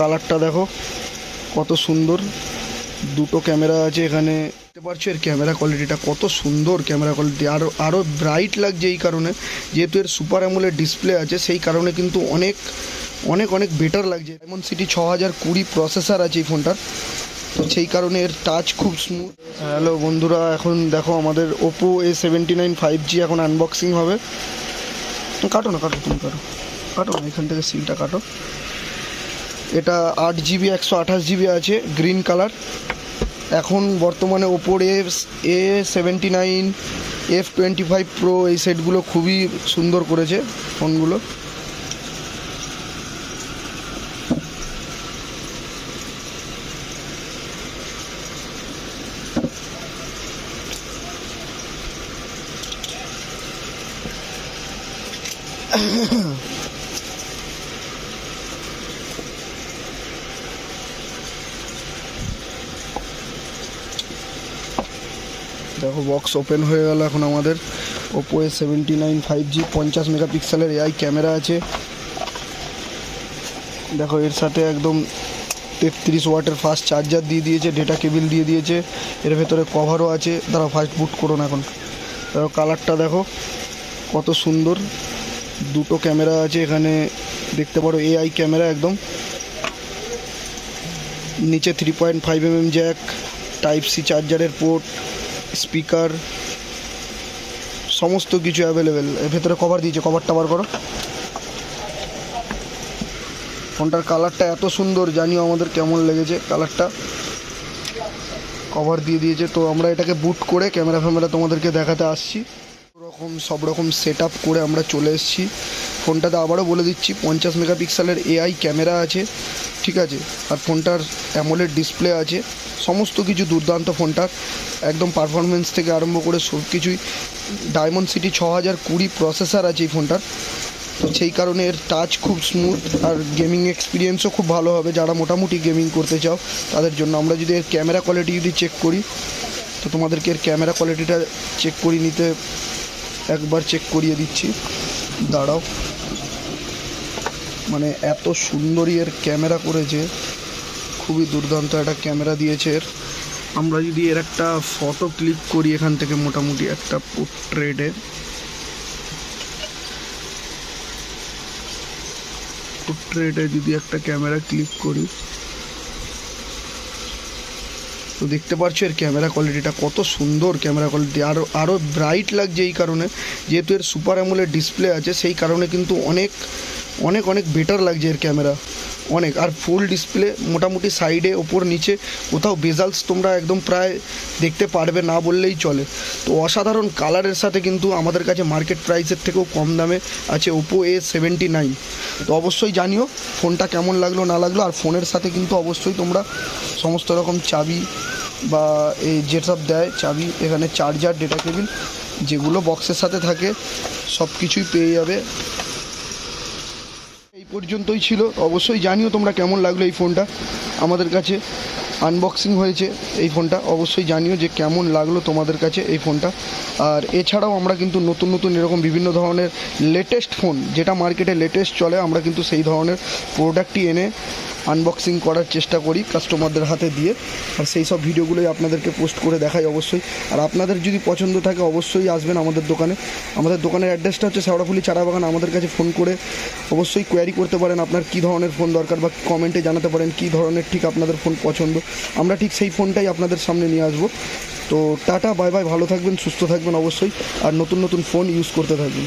কালারটা দেখো, কত সুন্দর। দুটো ক্যামেরা আছে এখানে। দেখতে পারছ এর ক্যামেরা কোয়ালিটিটা কত সুন্দর ক্যামেরা কোয়ালিটি। আরও আরও ব্রাইট লাগছে এই কারণে। যেহেতু এর সুপার অ্যামোলের ডিসপ্লে আছে, সেই কারণে কিন্তু অনেক অনেক অনেক বেটার লাগছে। এমন সিটি ছ হাজার কুড়ি প্রসেসর আছে এই ফোনটার। তো সেই কারণে এর টাচ খুব স্মুথ হ্যালো বন্ধুরা, এখন দেখো আমাদের Oppo A seventy nine five G এখন আনবক্সিং হবে। কাটো না, কাটো, তুমি কাটো। কাটো না, এখান থেকে সিলটা কাটো। এটা আট জিবি একশো আঠাশ জিবি আছে গ্রিন কালার এখন বর্তমানে ওপোর A A seventy nine F twenty five Pro এই সেটগুলো খুবই সুন্দর করেছে ফোনগুলো। দেখো বক্স ওপেন হয়ে গেল এখন আমাদের। Oppo A seventy nine five G পঞ্চাশ মেগাপিক্সেলের এআই ক্যামেরা আছে। দেখো এর সাথে একদম তেত্রিশ ওয়াটের ফাস্ট চার্জার দিয়ে দিয়েছে ডেটা কেবিল দিয়ে দিয়েছে। এর ভেতরে কভারও আছে। দাঁড়াও ফার্স্ট বুট করো না এখন। দেখো কালারটা দেখো, কত সুন্দর। দুটো ক্যামেরা আছে এখানে, দেখতে পারো এআই ক্যামেরা একদম। নিচে three point five M M jack type C চার্জারের port speaker সমস্ত কিছু অ্যাভেলেবেল এর ভেতরে কভার দিয়েছে কভারটা বার করো। ফোনটার কালারটা এত সুন্দর, জানিও আমাদের কেমন লেগেছে কালারটা কভার দিয়ে দিয়েছে, তো আমরা এটাকে বুট করে ক্যামেরা ফ্যামেরা তোমাদেরকে দেখাতে আসছি। রকম সব রকম সেট করে আমরা চলে এসেছি। ফোনটাতে আবারও বলে দিচ্ছি, পঞ্চাশ মেগাপিক্সেলের এআই ক্যামেরা আছে, ঠিক আছে? আর ফোনটার অ্যামোলেড ডিসপ্লে আছে, সমস্ত কিছু দুর্দান্ত ফোনটার একদম পারফরমেন্স থেকে আরম্ভ করে সব কিছুই ডায়মন্ড সিটি ছ হাজার কুড়ি প্রসেসর আছে এই ফোনটার, তো সেই কারণে এর টাচ খুব স্মুথ আর গেমিং এক্সপিরিয়েন্সও খুব ভালো হবে। যারা মোটামুটি গেমিং করতে চাও, তাদের জন্য আমরা যদি এর ক্যামেরা কোয়ালিটি যদি চেক করি, তো তোমাদেরকে এর ক্যামেরা কোয়ালিটিটা চেক করিয়ে নিতে, একবার চেক করিয়ে দিচ্ছি। দাঁড়াও। মানে এত সুন্দরই এর ক্যামেরা করেছে। খুবই দুর্দান্ত একটা ক্যামেরা দিয়েছে এর। আমরা যদি এর একটা ফটো ক্লিক করি এখান থেকে মোটামুটি একটা পোর্ট্রেটের পোর্ট্রেটে যদি একটা ক্যামেরা ক্লিক করি। তো দেখতে পাচ্ছ এর ক্যামেরা কোয়ালিটিটা কত সুন্দর ক্যামেরা কোয়ালিটি আরও আরও ব্রাইট লাগছে এই কারণে। যেহেতু এর সুপার অ্যামোলের ডিসপ্লে আছে, সেই কারণে কিন্তু অনেক অনেক অনেক বেটার লাগছে এর ক্যামেরা অনেক। আর ফুল ডিসপ্লে মোটামুটি সাইডে ওপর, নিচে, কোথাও বেজালস তোমরা একদম প্রায় দেখতে পারবে না বললেই চলে। তো অসাধারণ কালারের সাথে কিন্তু আমাদের কাছে মার্কেট প্রাইসের থেকেও কম দামে আছে ওপো এ সেভেন্টি নাইন তো অবশ্যই জানিও ফোনটা কেমন লাগল, না লাগল। আর ফোনের সাথে কিন্তু অবশ্যই তোমরা সমস্ত রকম চাবি বা এই যেসব দেয়, চাবি, এখানে চার্জার ডেটা কেবিল যেগুলো বক্সের সাথে থাকে সব কিছুই পেয়ে যাবে। পর্যন্তই ছিল। অবশ্যই জানিও তোমরা কেমন লাগল এই ফোনটা। আমাদের কাছে আনবক্সিং হয়েছে এই ফোনটা। অবশ্যই জানিও যে কেমন লাগল তোমাদের কাছে এই ফোনটা। আর এছাড়াও আমরা কিন্তু নতুন নতুন এরকম বিভিন্ন ধরনের লেটেস্ট ফোন যেটা মার্কেটে লেটেস্ট চলে, আমরা কিন্তু সেই ধরনের প্রোডাক্টটি এনে আনবক্সিং করার চেষ্টা করি কাস্টমারদের হাতে দিয়ে। আর সেই সব ভিডিওগুলোই আপনাদেরকে পোস্ট করে দেখাই অবশ্যই। আর আপনাদের যদি পছন্দ থাকে অবশ্যই আসবেন আমাদের দোকানে। আমাদের দোকানের অ্যাড্রেসটা হচ্ছে শেওড়াফুলি চারা বাগান আমাদের কাছে ফোন করে অবশ্যই কোয়ারি করতে পারেন আপনার কী ধরনের ফোন দরকার বা কমেন্টে জানাতে পারেন কী ধরনের ঠিক আপনাদের ফোন পছন্দ। আমরা ঠিক সেই ফোনটাই আপনাদের সামনে নিয়ে আসব। তো টাটা বাই বাই ভালো থাকবেন, সুস্থ থাকবেন অবশ্যই। আর নতুন নতুন ফোন ইউজ করতে থাকবেন।